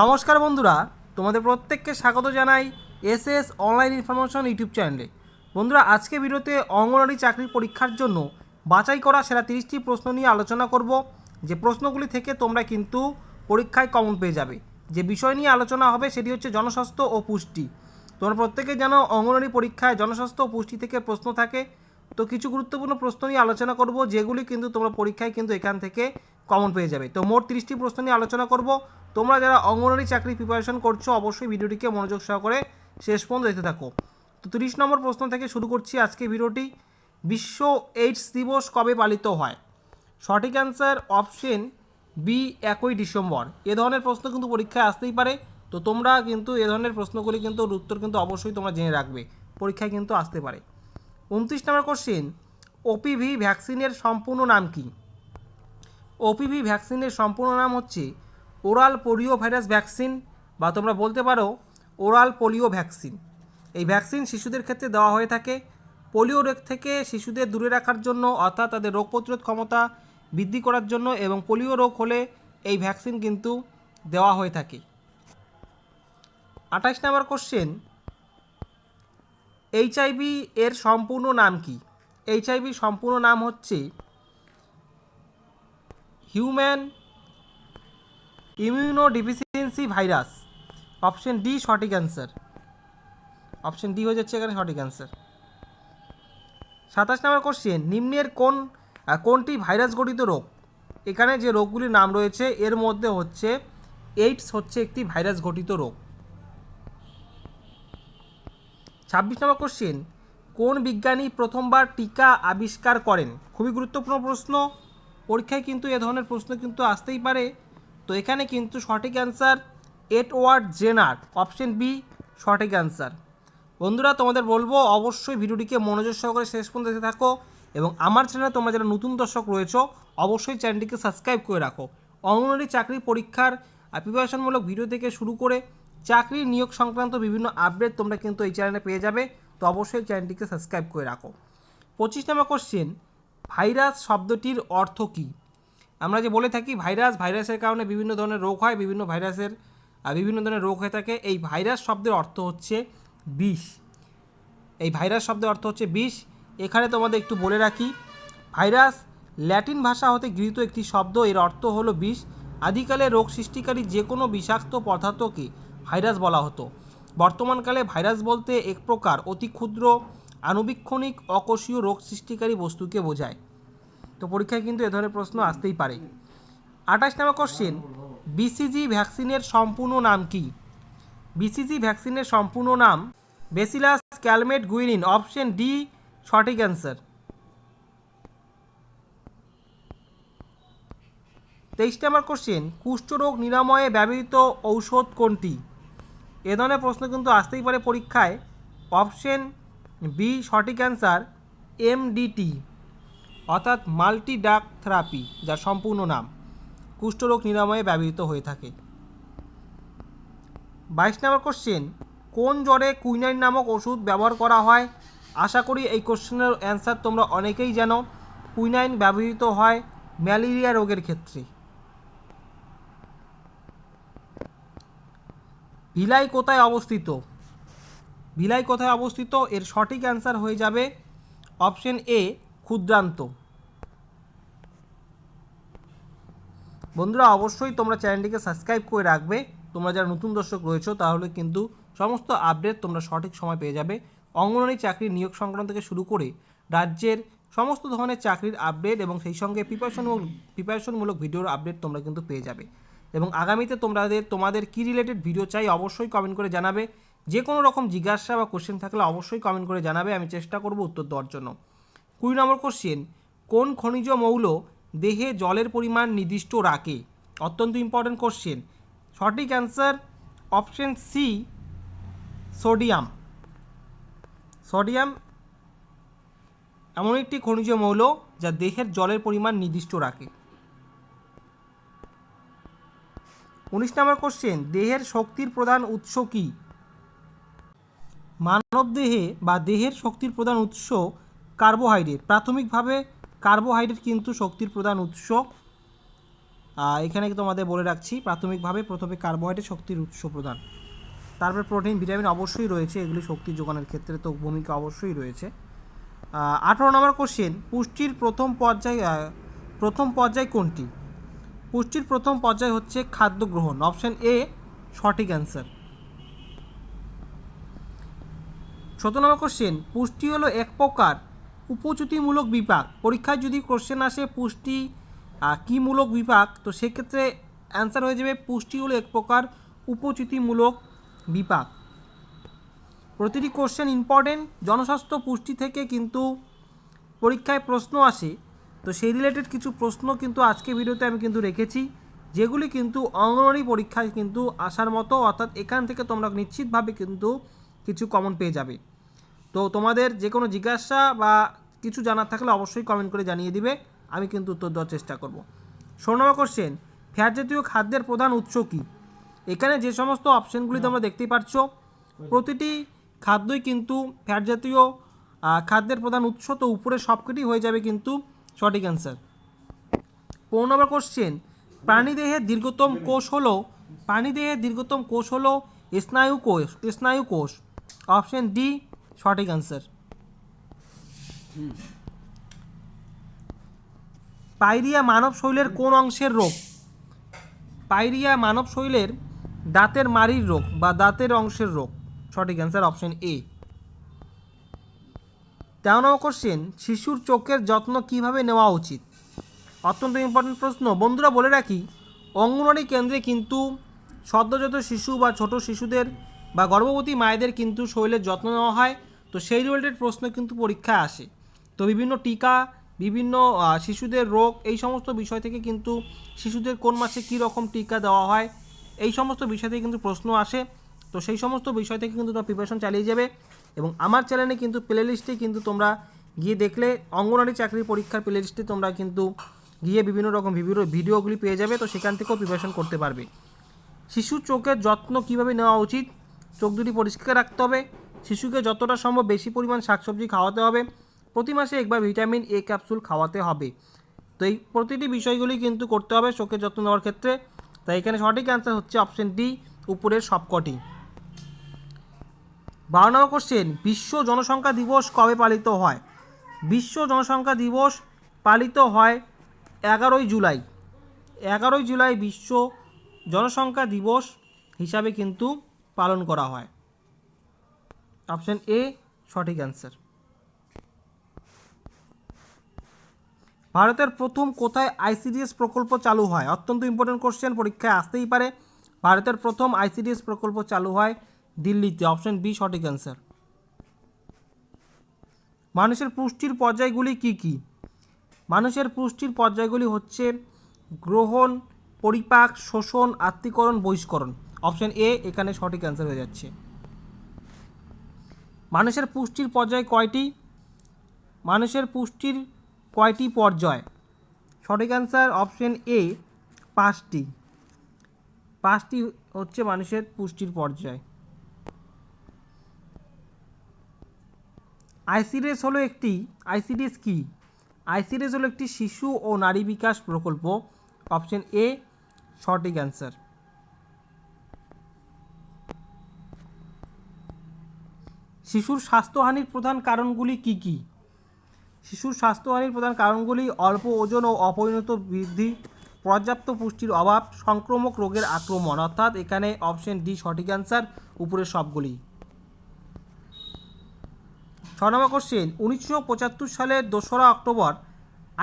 নমস্কার বন্ধুরা, তোমাদের প্রত্যেককে স্বাগত জানাই S S online information YouTube চ্যানেলে। বন্ধুরা, আজকে ভিডিওতে অঙ্গনওয়াড়ি চাকরির পরীক্ষার জন্য বাছাই করা সেরা তিরিশটি প্রশ্ন নিয়ে আলোচনা করব। যে প্রশ্নগুলি থেকে তোমরা কিন্তু পরীক্ষায় কমন পেয়ে যাবে। যে বিষয় নিয়ে আলোচনা হবে সেটি হচ্ছে জনস্বাস্থ্য ও পুষ্টি। তোমরা প্রত্যেকে জানো, অঙ্গনওয়াড়ি পরীক্ষায় জনস্বাস্থ্য ও পুষ্টি থেকে প্রশ্ন থাকে। তো কিছু গুরুত্বপূর্ণ প্রশ্ন নিয়ে আলোচনা করব, যেগুলি কিন্তু তোমরা পরীক্ষায় কিন্তু এখান থেকে কমন পেয়ে যাবে। তো মোট তিরিশটি প্রশ্ন নিয়ে আলোচনা করব। তোমরা যারা অঙ্গনওয়াড়ি চাকরি প্রিপারেশন করছ, অবশ্যই ভিডিওটিকে মনোযোগ সহকারে শেষ পর্যন্ত দেখতে থাকো। তো তিরিশ নম্বর প্রশ্ন থেকে শুরু করছি আজকে ভিডিওটি। বিশ্ব এইডস দিবস কবে পালিত হয়? সঠিক অ্যান্সার অপশন বি একই ডিসেম্বর। এ ধরনের প্রশ্ন কিন্তু পরীক্ষায় আসতেই পারে। তো তোমরা কিন্তু এ ধরনের প্রশ্নগুলি কিন্তু উত্তর কিন্তু অবশ্যই তোমরা জেনে রাখবে। পরীক্ষায় কিন্তু আসতে পারে। উনত্রিশ নম্বর কোশ্চেন ওপিভি ভ্যাকসিনের সম্পূর্ণ নাম কি? ওপিভি ভ্যাকসিনের সম্পূর্ণ নাম হচ্ছে ওরাল পোলিও ভাইরাস ভ্যাকসিন বা তোমরা বলতে পারো ওরাল পোলিও ভ্যাকসিন এই ভ্যাকসিন শিশুদের ক্ষেত্রে দেওয়া হয়ে থাকে পোলিও রোগ থেকে শিশুদের দূরে রাখার জন্য, অর্থাৎ তাদের রোগ প্রতিরোধ ক্ষমতা বৃদ্ধি করার জন্য এবং পোলিও রোগ হলে এই ভ্যাকসিন কিন্তু দেওয়া হয়ে থাকে। আঠাশ নম্বর কোশ্চেন এইচআইভি এর সম্পূর্ণ নাম কি? এইচআইভি সম্পূর্ণ নাম হচ্ছে human immuno deficiency virus option D সঠিক অ্যান্সার অপশন ডি হয়ে যাচ্ছে এখানে সঠিক অ্যান্সার সাতাশ নম্বর কোশ্চেন নিম্নের কোন কোনটি ভাইরাস গঠিত রোগ? এখানে যে রোগগুলির নাম রয়েছে, এর মধ্যে হচ্ছে এইডস হচ্ছে একটি ভাইরাস গঠিত রোগ। ছাব্বিশ নম্বর কোশ্চেন কোন বিজ্ঞানী প্রথমবার টিকা আবিষ্কার করেন? খুবই গুরুত্বপূর্ণ প্রশ্ন। পরীক্ষায় কিন্তু এ ধরনের প্রশ্ন কিন্তু আসতেই পারে। তো এখানে কিন্তু সঠিক answer Edward Jenner option B সঠিক অ্যান্সার বন্ধুরা, তোমাদের বলব, অবশ্যই ভিডিওটিকে মনোযোগ সহকারে শেষ পর্যন্ত দেখতে থাকো এবং আমার চ্যানেলে তোমরা যারা নতুন দর্শক রয়েছো, অবশ্যই চ্যানেলটিকে সাবস্ক্রাইব করে রাখো। অঙ্গনওয়াড়ি চাকরি পরীক্ষার প্রিপারেশনমূলক ভিডিও থেকে শুরু করে চাকরি নিয়োগ সংক্রান্ত বিভিন্ন আপডেট তোমরা কিন্তু এই চ্যানেলে পেয়ে যাবে। তো অবশ্যই চ্যানেলটিকে সাবস্ক্রাইব করে রাখো। পঁচিশ নম্বর কোশ্চেন ভাইরাস শব্দটির অর্থ কী? আমরা যে বলে থাকি ভাইরাস ভাইরাসের কারণে বিভিন্ন ধরনের রোগ হয়, বিভিন্ন ভাইরাসের বিভিন্ন ধরনের রোগ হয়ে থাকে। এই ভাইরাস শব্দের অর্থ হচ্ছে বিষ। এই ভাইরাস শব্দের অর্থ হচ্ছে বিষ। এখানে তোমাদের একটু বলে রাখি ভাইরাস ল্যাটিন ভাষা হতে গৃহীত একটি শব্দ, এর অর্থ হলো বিষ। আদিকালে রোগ সৃষ্টিকারী যে কোনো বিষাক্ত পদার্থকে ভাইরাস বলা হতো। বর্তমানকালে ভাইরাস বলতে এক প্রকার অতি ক্ষুদ্র, আণুবীক্ষণিক, অকোষীয় রোগ সৃষ্টিকারী বস্তুকে বোঝায়। তো পরীক্ষায় কিন্তু এ ধরনের প্রশ্ন আসতেই পারে। আঠাশ নম্বর কোশ্চেন বিসিজি ভ্যাকসিনের সম্পূর্ণ নাম কি? বিসিজি ভ্যাকসিনের সম্পূর্ণ নাম bacillus Calmette Guerin option D সঠিক অ্যান্সার তেইশ নম্বর কোশ্চেন কুষ্ঠরোগ নিরাময়ে ব্যবহৃত ঔষধ কোনটি? এ ধরনের প্রশ্ন কিন্তু আসতেই পারে পরীক্ষায়। অপশন বি সঠিক অ্যান্সার এমডিটি অর্থাৎ মাল্টি ডাক থেরাপি যার সম্পূর্ণ নাম। কুষ্ঠরোগ নিরাময়ে ব্যবহৃত হয়ে থাকে। বাইশ নম্বর কোশ্চেন কোন জ্বরে কুইনাইন নামক ওষুধ ব্যবহার করা হয়? আশা করি এই কোশ্চেনের অ্যান্সার তোমরা অনেকেই জানো। কুইনাইন ব্যবহৃত হয় ম্যালেরিয়া রোগের ক্ষেত্রে। ভিলাই কোথায় অবস্থিত? ভিলাই কোথায় অবস্থিত? এর সঠিক অ্যান্সার হয়ে যাবে অপশন এ, ক্ষুদ্রান্ত। বন্ধুরা, অবশ্যই তোমরা চ্যানেলটিকে সাবস্ক্রাইব করে রাখবে। তোমরা যারা নতুন দর্শক রয়েছো, তাহলে কিন্তু সমস্ত আপডেট তোমরা সঠিক সময় পেয়ে যাবে। অঙ্গনওয়াড়ি চাকরির নিয়োগ সংক্রান্ত থেকে শুরু করে রাজ্যের সমস্ত ধরনের চাকরির আপডেট এবং সেই সঙ্গে প্রিপারেশন প্রিপারেশনমূলক ভিডিওর আপডেট তোমরা কিন্তু পেয়ে যাবে। এবং আগামীতে তোমাদের তোমাদের কী রিলেটেড ভিডিও চাই অবশ্যই কমেন্ট করে জানাবে। যে কোনো রকম জিজ্ঞাসা বা কোশ্চেন থাকলে অবশ্যই কমেন্ট করে জানাবে, আমি চেষ্টা করব উত্তর দেওয়ার জন্য। কুড়ি নম্বর কোশ্চেন কোন খনিজ মৌল দেহে জলের পরিমাণ নির্দিষ্ট রাখে? অত্যন্ত ইম্পর্ট্যান্ট কোশ্চেন সঠিক answer option C sodium sodium এমন একটি খনিজ মৌল যা দেহের জলের পরিমাণ নির্দিষ্ট রাখে। উনিশ নম্বর কোশ্চেন দেহের শক্তির প্রধান উৎস কী? মানবদেহে বা দেহের শক্তির প্রধান উৎস কার্বোহাইড্রেট প্রাথমিকভাবে কার্বোহাইড্রেট কিন্তু শক্তির প্রধান উৎস। এখানে তোমাদের বলে রাখছি, প্রাথমিকভাবে প্রথমে কার্বোহাইড্রেট শক্তির উৎস প্রদান তারপর প্রোটিন ভিটামিন অবশ্যই রয়েছে, এগুলি শক্তি যোগানোর ক্ষেত্রে তো ভূমিকা অবশ্যই রয়েছে। আঠারো নম্বর কোশ্চেন পুষ্টির প্রথম পর্যায় প্রথম পর্যায় কোনটি? পুষ্টির প্রথম পর্যায় হচ্ছে খাদ্য গ্রহণ। অপশন এ, সঠিক অ্যান্সার। সতেরো নম্বর কোশ্চেন, পুষ্টি হলো এক প্রকার উপচ্যুতিমূলক বিপাক। পরীক্ষায় যদি কোশ্চেন আসে পুষ্টি কি মূলক বিপাক, তো সেক্ষেত্রে অ্যান্সার হয়ে যাবে পুষ্টি হলো এক প্রকার উপচ্যুতিমূলক বিপাক। প্রতিটি কোশ্চেন ইম্পর্টেন্ট। জনস্বাস্থ্য পুষ্টি থেকে কিন্তু পরীক্ষায় প্রশ্ন আসে তো সেই রিলেটেড কিছু প্রশ্ন কিন্তু আজকে ভিডিওতে আমি কিন্তু রেখেছি, যেগুলি কিন্তু অঙ্গনওয়াড়ি পরীক্ষায় কিন্তু আসার মতো, অর্থাৎ এখান থেকে তোমরা নিশ্চিতভাবে কিন্তু কিছু কমন পেয়ে যাবে। তো তোমাদের যে কোনো জিজ্ঞাসা বা কিছু জানার থাকলে অবশ্যই কমেন্ট করে জানিয়ে দিবে, আমি কিন্তু উত্তর দেওয়ার চেষ্টা করব। ষোলো নম্বর কোশ্চেন ফ্যাট জাতীয় খাদ্যের প্রধান উৎস কী? এখানে যে সমস্ত অপশনগুলি তোমরা দেখতেই পাচ্ছ প্রতিটি খাদ্যই কিন্তু ফ্যাট জাতীয় খাদ্যের প্রধান উৎস, তো উপরে সবকটি হয়ে যাবে কিন্তু সঠিক অ্যান্সার পনেরো নম্বর কোশ্চেন প্রাণীদেহের দীর্ঘতম কোষ হলো, প্রাণীদেহের দীর্ঘতম কোষ হলো স্নায়ু কোষ স্নায়ু কোষ। অপশন ডি সঠিক অ্যান্সার পাইরিয়া মানব শৈলের কোন অংশের রোগ? পাইরিয়া মানব শৈলের দাঁতের মাড়ির রোগ বা দাঁতের অংশের রোগ। সঠিক অ্যান্সার অপশন এ তেরো নম্বর কোশ্চেন শিশুর চোখের যত্ন কীভাবে নেওয়া উচিত? অত্যন্ত ইম্পর্টেন্ট প্রশ্ন। বন্ধুরা, বলে রাখি, অঙ্গনওয়াড়ি কেন্দ্রে কিন্তু সদ্যজাত শিশু বা ছোট শিশুদের বা গর্ভবতী মায়েদের কিন্তু শরীরের যত্ন নেওয়া হয়। তো সেই রিলেটেড প্রশ্ন কিন্তু পরীক্ষায় আসে। তো বিভিন্ন টিকা, বিভিন্ন শিশুদের রোগ, এই সমস্ত বিষয় থেকে কিন্তু শিশুদের কোন মাসে কী রকম টিকা দেওয়া হয়, এই সমস্ত বিষয় থেকে কিন্তু প্রশ্ন আসে। তো সেই সমস্ত বিষয় থেকে কিন্তু তোমরা প্রিপারেশন চালিয়ে যাবে এবং আমার চ্যানেলে কিন্তু প্লে লিস্টে কিন্তু তোমরা গিয়ে দেখলে, অঙ্গনওয়াড়ি চাকরির পরীক্ষার প্লে লিস্টে তোমরা কিন্তু গিয়ে বিভিন্ন রকম ভিডিও ভিডিওগুলি পেয়ে যাবে, তো সেখান থেকেও প্রিপারেশন করতে পারবে। শিশুর চোখের যত্ন কীভাবে নেওয়া উচিত? চোখ দুটি পরিষ্কার রাখতে হবে। শিশুকে যতটা সম্ভব বেশি পরিমাণ শাকসবজি খাওয়াতে হবে। প্রতি মাসে একবার ভিটামিন এ ক্যাপসুল খাওয়াতে হবে। তো এই প্রতিটি বিষয়গুলি কিন্তু করতে হবে চোখের যত্ন নেওয়ার ক্ষেত্রে। তাই এখানে সঠিক অ্যান্সার হচ্ছে অপশন ডি উপরের সবকটি। বারো নম্বর কোশ্চেন বিশ্ব জনসংখ্যা দিবস কবে পালিত হয়? বিশ্ব জনসংখ্যা দিবস পালিত হয় এগারোই জুলাই। এগারোই জুলাই বিশ্ব জনসংখ্যা দিবস হিসাবে কিন্তু পালন করা হয়। অপশন এ সঠিক অ্যান্সার ভারতের প্রথম কোথায় আইসিডিএস প্রকল্প চালু হয়? অত্যন্ত ইম্পর্টেন্ট কোশ্চেন পরীক্ষায় আসতেই পারে। ভারতের প্রথম আইসিডিএস প্রকল্প চালু হয় দিল্লিতে অপশন বি, সঠিক অ্যান্সার। মানুষের পুষ্টির পর্যায়গুলি কি কি? মানুষের পুষ্টির পর্যায়গুলি হচ্ছে গ্রহণ, পরিপাক, শোষণ, আত্মীকরণ, বহিষ্করণ। অপশন এ, এখানে সঠিক অ্যান্সার হয়ে যাচ্ছে। মানুষের পুষ্টির পর্যায় কয়টি? মানুষের পুষ্টির কয়টি পর্যায়? সঠিক অ্যান্সার অপশন এ, পাঁচটি। পাঁচটি হচ্ছে মানুষের পুষ্টির পর্যায়। আইসিডিএস হলো একটি, আইসিডিএস কি? আইসিডিএস হলো একটি শিশু ও নারী বিকাশ প্রকল্প। অপশন এ, সঠিক অ্যান্সার। শিশুর স্বাস্থ্যহানির প্রধান কারণগুলি কি কি? শিশুর স্বাস্থ্যহানির প্রধান কারণগুলি অল্প ওজন ও অপরিণত বৃদ্ধি, পর্যাপ্ত পুষ্টির অভাব, সংক্রামক রোগের আক্রমণ। অর্থাৎ এখানে অপশন ডি সঠিক অ্যান্সার, উপরের সবগুলি। নম্বর কোশ্চেন উনিশশো পঁচাত্তর সালের দোসরা অক্টোবর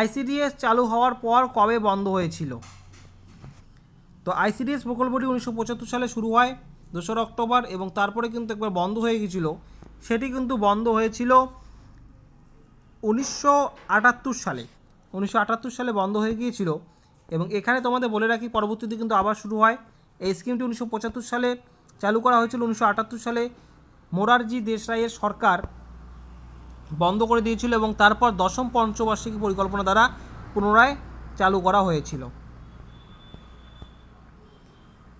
আইসিডিএস চালু হওয়ার পর কবে বন্ধ হয়েছিল? তো আইসিডিএস প্রকল্পটি উনিশশো পঁচাত্তর সালে শুরু হয় দোসরা অক্টোবর এবং তারপরে কিন্তু একবার বন্ধ হয়ে গিয়েছিল। সেটি কিন্তু বন্ধ হয়েছিল উনিশশো আটাত্তর সালে। উনিশশো আটাত্তর সালে বন্ধ হয়ে গিয়েছিল এবং এখানে তোমাদের বলে রাখি, পরবর্তীতে কিন্তু আবার শুরু হয়। এই স্কিমটি উনিশশো পঁচাত্তর সালে চালু করা হয়েছিল। উনিশশো আটাত্তর সালে মোরারজি দেশরাইয়ের সরকার বন্ধ করে দিয়েছিল এবং তারপর দশম পঞ্চবার্ষিকী পরিকল্পনা দ্বারা পুনরায় চালু করা হয়েছিল।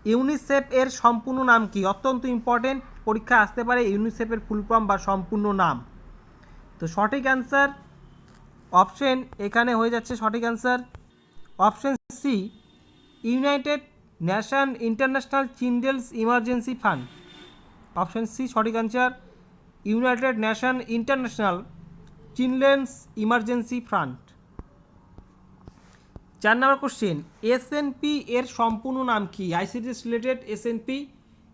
ইউনিসেফ এর সম্পূর্ণ নাম কি? অত্যন্ত ইম্পর্টেন্ট পরীক্ষা আসতে পারে ইউনিসেফের ফুল ফর্ম বা সম্পূর্ণ নাম। তো সঠিক অ্যান্সার অপশন এখানে হয়ে যাচ্ছে সঠিক answer option C United Nation International Children's Emergency Fund option C সঠিক answer United Nation International Children's Emergency Fund চার নম্বর কোশ্চেন এসএনপি এর সম্পূর্ণ নাম কি? আইসিডিএস রিলেটেড এসএনপি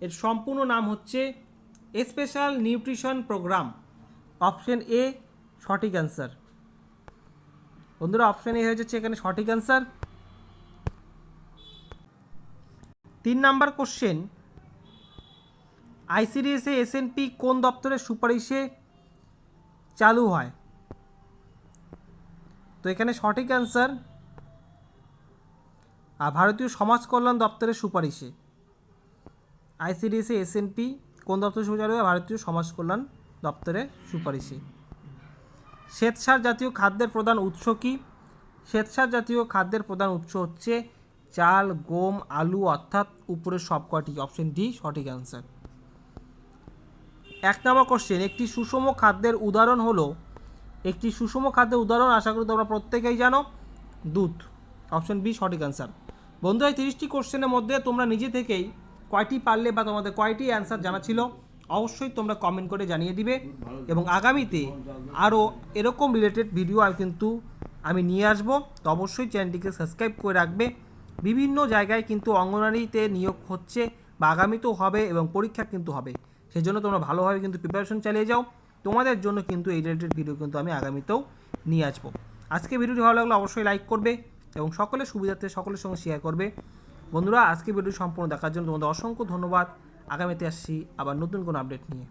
এর সম্পূর্ণ নাম হচ্ছে special nutrition programme option A সঠিক অ্যান্সার বন্ধুরা অপশন এ হয়ে যাচ্ছে এখানে সঠিক অ্যান্সার তিন নাম্বার কোশ্চেন আইসিডিএসে এসএনপি কোন দপ্তরের সুপারিশে চালু হয়? তো এখানে সঠিক অ্যান্সার আর ভারতীয় সমাজ কল্যাণ দপ্তরের সুপারিশে। আইসিডিএসে এসএনপি কোন দপ্তরে চালু হয়? ভারতীয় সমাজ কল্যাণ দপ্তরের সুপারিশে। শ্বেতসার জাতীয় খাদ্যের প্রধান উৎস কি? শ্বেতসার জাতীয় খাদ্যের প্রধান উৎস হচ্ছে চাল, গম, আলু, অর্থাৎ উপরের সবকটি অপশন ডি, সঠিক অ্যান্সার। এক নম্বর কোশ্চেন একটি সুষম খাদ্যের উদাহরণ হলো, একটি সুষম খাদ্যের উদাহরণ আশা করি তোমরা প্রত্যেকেই জানো, দুধ। অপশন বি সঠিক অ্যান্সার বন্ধুরা, এই তিরিশটি কোশ্চেনের মধ্যে তোমরা নিজে থেকেই কয়টি পারলে বা তোমাদের কয়টি অ্যান্সার জানা ছিল, অবশ্যই তোমরা কমেন্ট করে জানিয়ে দিবে এবং আগামীতে আরও এরকম রিলেটেড ভিডিও আর কিন্তু আমি নিয়ে আসব। তো অবশ্যই চ্যানেলটিকে সাবস্ক্রাইব করে রাখবে। বিভিন্ন জায়গায় কিন্তু অঙ্গনারীতে নিয়োগ হচ্ছে বা আগামীতেও হবে এবং পরীক্ষা কিন্তু হবে। সেই জন্য তোমরা ভালোভাবে কিন্তু প্রিপারেশন চালিয়ে যাও। তোমাদের জন্য কিন্তু এই রিলেটেড ভিডিও কিন্তু আমি আগামীতেও নিয়ে আসব। আজকে ভিডিওটি ভালো লাগলে অবশ্যই লাইক করবে এবং সকলের সুবিধার্থে সকলের সঙ্গে শেয়ার করবে। বন্ধুরা, আজকে ভিডিও সম্পূর্ণ দেখার জন্য তোমাদের অসংখ্য ধন্যবাদ। আগামীতে আসছি আবার নতুন কোনো আপডেট নিয়ে।